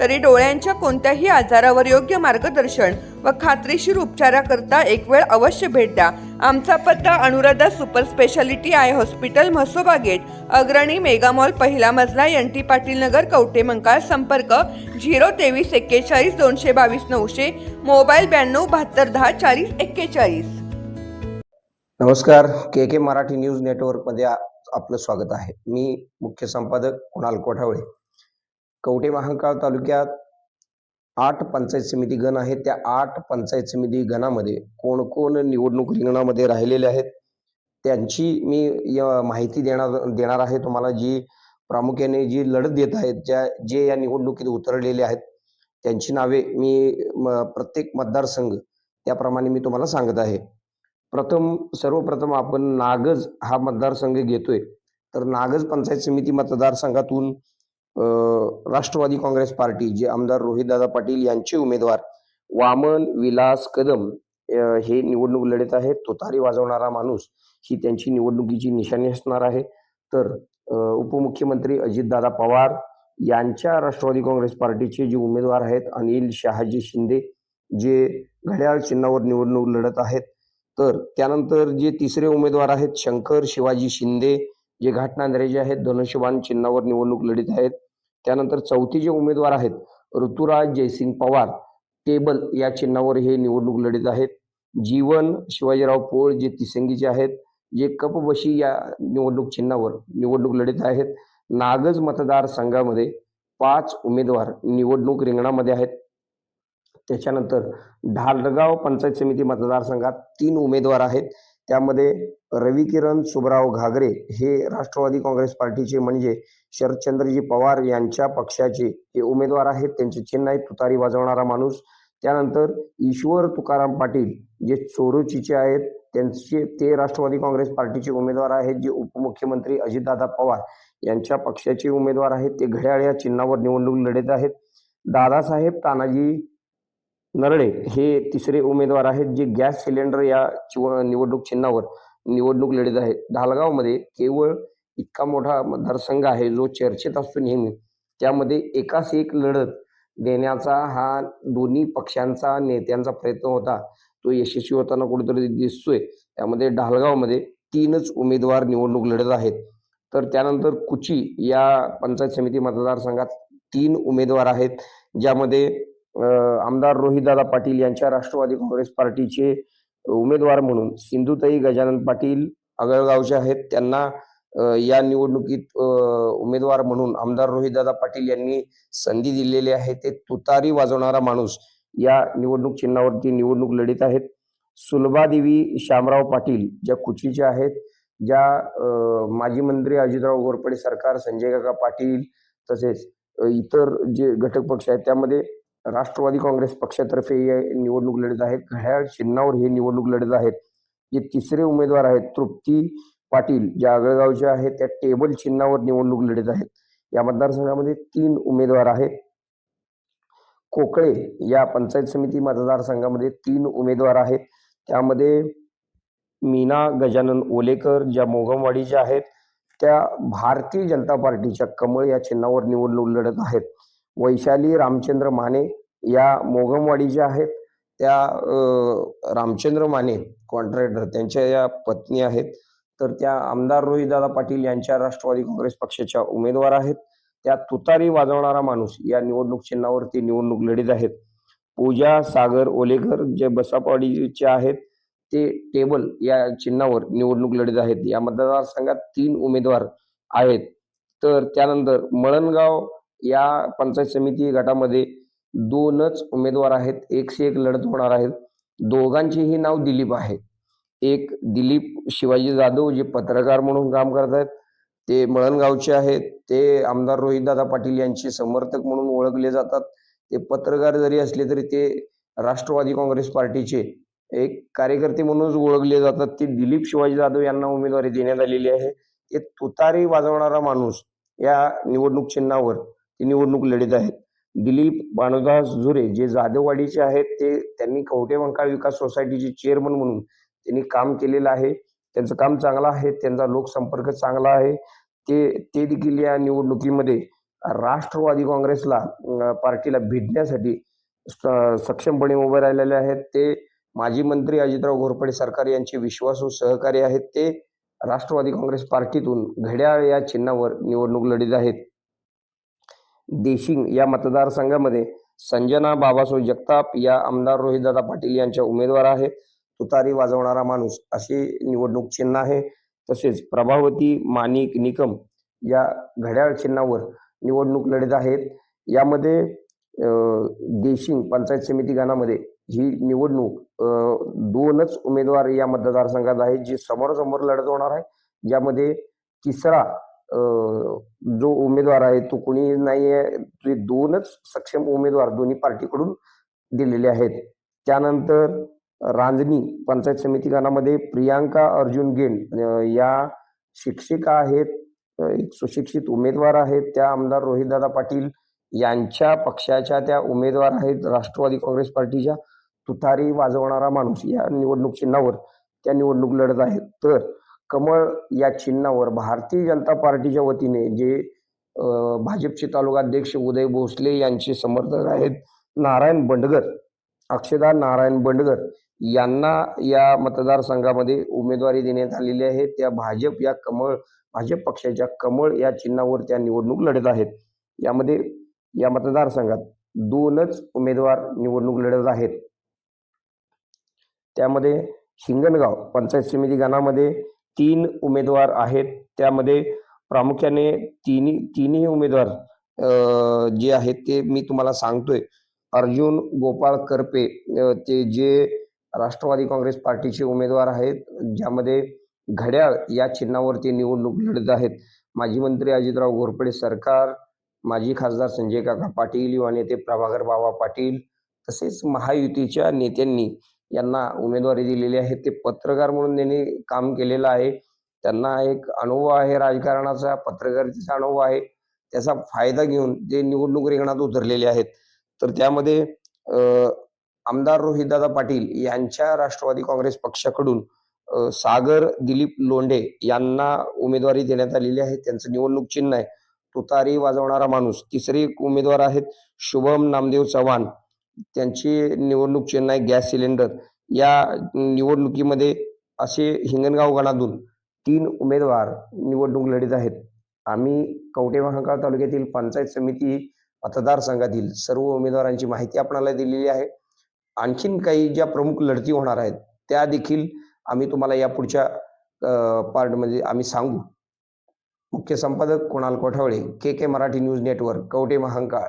तरी डोळ्यांच्या कोणत्याही आजारावर योग्य मार्गदर्शन व खात्रीशीर उपचाराकरता एक वेळ अवश्य भेट द्या. आमचा पत्ता Anuradha super speciality eye hospital Mhasoba gate Agrani megamall पहिला मजला एन टी पाटील नगर कवटे मंकाळ संपर्क झिरो तेवीस एक्केचाळीस दोनशे बावीस नऊशे मोबाईल ब्याण्णव बहात्तर दहा चाळीस एक्केचाळीस. नमस्कार के के मराठी न्यूज नेटवर्कमध्ये आपलं स्वागत आहे. मी मुख्य संपादक कुणाल कोठावळे. कवठे महांकाळ तालुक्यात आठ पंचायत समिती गण आहेत. त्या आठ पंचायत समिती गणामध्ये कोण कोण निवडणूक रिंगणामध्ये राहिलेले आहेत त्यांची मी य- माहिती देणार देणार आहे. तुम्हाला जी प्रामुख्याने जी लढत देत आहेत ज्या जे या निवडणुकीत उतरलेले आहेत त्यांची नावे मी म- प्रत्येक मतदारसंघ त्याप्रमाणे मी तुम्हाला सांगत आहे. प्रथम सर्वप्रथम आपण नागज हा मतदारसंघ घेतोय. तर नागज पंचायत समिती मतदारसंघातून राष्ट्रवादी काँग्रेस पार्टी जे आमदार रोहितदादा पाटील यांचे उमेदवार वामन विलास कदम हे निवडणूक लढत आहेत तोतारी वाजवणारा माणूस ही त्यांची निवडणुकीची निशाणी असणार आहे. तर उपमुख्यमंत्री अजितदादा पवार यांच्या राष्ट्रवादी काँग्रेस पार्टीचे जे उमेदवार आहेत अनिल शहाजी शिंदे जे घड्याळ चिन्हावर निवडणूक लढत आहेत. तर त्यानंतर जे तिसरे उमेदवार आहेत शंकर शिवाजी शिंदे जे घाटनांद्रे आहेत धनुष्यबाण चिन्हावर निवडणूक लढीत आहेत. त्यानंतर चौथी जे उमेदवार आहेत ऋतुराज जयसिंग पवार टेबल या चिन्हावर हे निवडणूक लढत आहेत. जीवन शिवाजीराव पोळ जे तिसंगीचे आहेत जे कपबशी या निवडणूक चिन्हावर निवडणूक लढत आहेत. नागज मतदारसंघामध्ये पाच उमेदवार निवडणूक रिंगणामध्ये आहेत. त्याच्यानंतर ढालगाव पंचायत समिती मतदारसंघात तीन उमेदवार आहेत. त्यामध्ये रविकिरण सुबराव घागरे हे राष्ट्रवादी काँग्रेस पार्टीचे म्हणजे शरदचंद्रजी पवार यांच्या पक्षाचे हे उमेदवार आहेत. त्यांचे चिन्ह आहे तुतारी वाजवणारा माणूस. त्यानंतर ईश्वर तुकाराम पाटील जे चोरुचीचे आहेत. त्यांचे ते राष्ट्रवादी काँग्रेस पार्टीचे उमेदवार आहेत. जे उपमुख्यमंत्री अजितदादा पवार यांच्या पक्षाचे उमेदवार आहेत. ते घड्याळ या चिन्हावर निवडणूक लढत आहेत. दादासाहेब तानाजी नरडे हे तिसरे उमेदवार आहेत. जे गॅस सिलेंडर या चिव- निवडणूक चिन्हावर निवडणूक लढत आहे. ढालगावमध्ये केवळ इतका मोठा मतदारसंघ आहे जो चर्चेत असतो नेहमी. त्यामध्ये एकाच एक लढत देण्याचा हा दोन्ही पक्षांचा नेत्यांचा प्रयत्न होता. तो यशस्वी होताना कुठेतरी दिसतोय. त्यामध्ये ढालगावमध्ये तीनच उमेदवार निवडणूक लढत आहेत. तर त्यानंतर कुची या पंचायत समिती मतदारसंघात तीन उमेदवार आहेत. ज्यामध्ये आमदार रोहितदादा पाटील यांच्या राष्ट्रवादी काँग्रेस पार्टीचे उमेदवार म्हणून सिंधुताई गजानन पाटील आगळगावचे आहेत त्यांना या निवडणुकीत उमेदवार म्हणून आमदार रोहितदादा पाटील यांनी संधी दिलेली आहे. ते तुतारी वाजवणारा माणूस या निवडणूक चिन्हावरती निवडणूक लढीत आहेत. सुलभादेवी श्यामराव पाटील ज्या कुचीच्या आहेत ज्या माजी मंत्री अजितराव घोरपडे सरकार संजय काका पाटील तसेच इतर जे घटक पक्ष आहेत त्यामध्ये राष्ट्रवादी काँग्रेस पक्षातर्फे निवडणूक लढत आहेत. घड्याळ चिन्हावर हे निवडणूक लढत आहेत. जे तिसरे उमेदवार आहेत तृप्ती पाटील ज्या आगळगावच्या आहेत त्या टेबल चिन्हावर निवडणूक लढत आहेत. या मतदारसंघामध्ये तीन उमेदवार आहेत. कोकळे या पंचायत समिती मतदारसंघामध्ये तीन उमेदवार आहेत. त्यामध्ये मीना गजानन ओलेकर ज्या मोगमवाडीच्या आहेत त्या भारतीय जनता पार्टीच्या कमळ या चिन्हावर निवडणूक लढत आहेत. वैशाली रामचंद्र माने या मोगमवाडीच्या आहेत त्या रामचंद्र माने कॉन्ट्रॅक्टर त्यांच्या या पत्नी आहेत. तर त्या आमदार रोहितदादा पाटील यांच्या राष्ट्रवादी काँग्रेस पक्षाच्या उमेदवार आहेत. त्या तुतारी वाजवणारा माणूस या निवडणूक चिन्हावरती निवडणूक लढीत आहेत. पूजा सागर ओलेकर जे बसापाडीचे आहेत ते टेबल या चिन्हावर निवडणूक लढीत आहेत. या मतदारसंघात तीन उमेदवार आहेत. तर त्यानंतर मळणगाव या पंचायत समिती गटामध्ये दोनच उमेदवार आहेत. एकशे एक लढत होणार आहेत. दोघांचेही नाव दिलीप आहे. एक दिलीप शिवाजी जाधव जे पत्रकार म्हणून काम करत आहेत ते मळणगावचे आहेत. ते आमदार रोहितदादा पाटील यांचे समर्थक म्हणून ओळखले जातात. ते पत्रकार जरी असले तरी ते राष्ट्रवादी काँग्रेस पार्टीचे एक कार्यकर्ते म्हणूनच ओळखले जातात. ते दिलीप शिवाजी जाधव यांना उमेदवारी देण्यात आलेली आहे. ते तुतारी वाजवणारा माणूस या निवडणूक चिन्हावर ती निवडणूक लढत आहेत. दिलीप भानुदास झुरे जे जाधववाडीचे आहेत ते त्यांनी कवटे वंकाळ विकास सोसायटीचे चेअरमन म्हणून त्यांनी काम केलेलं आहे. त्यांचं काम चांगलं आहे त्यांचा लोकसंपर्क चांगला आहे. ते ते देखील या निवडणुकीमध्ये राष्ट्रवादी काँग्रेसला पार्टीला भिडण्यासाठी स- सक्षमपणे उभे राहिलेले आहेत. ते माजी मंत्री अजितराव घोरपडे सरकार यांचे विश्वासू सहकारी आहेत. ते राष्ट्रवादी काँग्रेस पार्टीतून घड्याळ या चिन्हावर निवडणूक लढीत आहेत. देशिंग या मतदारसंघामध्ये संजना बाबासो जगताप या आमदार रोहितदादा पाटील यांच्या उमेदवार आहेत. तुतारी वाजवणारा माणूस असे निवडणूक चिन्ह आहे. तसेच प्रभावती माणिक निकम या घड्याळ चिन्हावर निवडणूक लढत आहेत. यामध्ये देशिंग पंचायत समिती गणामध्ये ही निवडणूक दोनच उमेदवार या मतदारसंघात आहेत जी समोरासमोर लढत होणार आहे ज्यामध्ये तिसरा जो उमेदवार आहे तो कोणी नाही आहे ते दोनच सक्षम उमेदवार दोन्ही पार्टीकडून दिलेले आहेत. त्यानंतर रांजणी पंचायत समिती गणामध्ये प्रियांका अर्जुन गेंड या शिक्षिका आहेत एक सुशिक्षित उमेदवार आहेत त्या आमदार रोहितदादा पाटील यांच्या पक्षाच्या त्या उमेदवार आहेत राष्ट्रवादी काँग्रेस पार्टीच्या तुतारी वाजवणारा माणूस या निवडणूक चिन्हावर त्या निवडणूक लढत आहेत. तर कमळ या चिन्हावर भारतीय जनता पार्टीच्या वतीने जे भाजपचे तालुकाध्यक्ष उदय भोसले यांचे समर्थक आहेत नारायण बंडगर अक्षदा नारायण बंडगर यांना या मतदारसंघामध्ये उमेदवारी देण्यात आलेली आहे. त्या भाजप या कमळ भाजप पक्षाच्या कमळ या चिन्हावर त्या निवडणूक लढत आहेत. यामध्ये या मतदारसंघात दोनच उमेदवार निवडणूक लढत आहेत. त्यामध्ये हिंगणगाव पंचायत समिती गणामध्ये तीन उमेदवार आहेत. त्यामध्ये प्रामुख्याने तिन्ही तिन्ही उमेदवार जे आहेत ते मी तुम्हाला सांगतोय. अर्जुन गोपाळ करपे ते जे राष्ट्रवादी काँग्रेस पार्टीचे उमेदवार आहेत ज्यामध्ये घड्याळ या चिन्हावरती निवडणूक लढत आहेत. माजी मंत्री अजितराव घोरपडे सरकार माजी खासदार संजय काका पाटील युवा नेते प्रभाकर बाबा पाटील तसेच महायुतीच्या नेत्यांनी यांना उमेदवारी दिलेली आहे. ते पत्रकार म्हणून त्यांनी काम केलेलं आहे. त्यांना एक अनुभव आहे राजकारणाचा पत्रकारितेचा अनुभव आहे. त्याचा फायदा घेऊन ते निवडणूक रिंगणात उतरलेले आहेत. तर त्यामध्ये आमदार रोहितदादा पाटील यांच्या राष्ट्रवादी काँग्रेस पक्षाकडून सागर दिलीप लोंढे यांना उमेदवारी देण्यात आलेली आहे. त्यांचं निवडणूक चिन्ह आहे. तुतारी वाजवणारा माणूस. तिसरे एक उमेदवार आहेत शुभम नामदेव चव्हाण. त्यांची निवडणूक चेन्नई गॅस सिलेंडर या निवडणुकीमध्ये असे हिंगणगाव गणातून तीन उमेदवार निवडणूक लढत आहेत. आम्ही कवटे महाकाळ तालुक्यातील पंचायत समिती मतदारसंघातील सर्व उमेदवारांची माहिती आपणाला दिलेली आहे. आणखीन काही ज्या प्रमुख लढती होणार आहेत त्या देखील आम्ही तुम्हाला या पुढच्या पार्टमध्ये आम्ही सांगू. मुख्य संपादक Kunal Kothawale K K Marathi news network Kavathe Mahankal.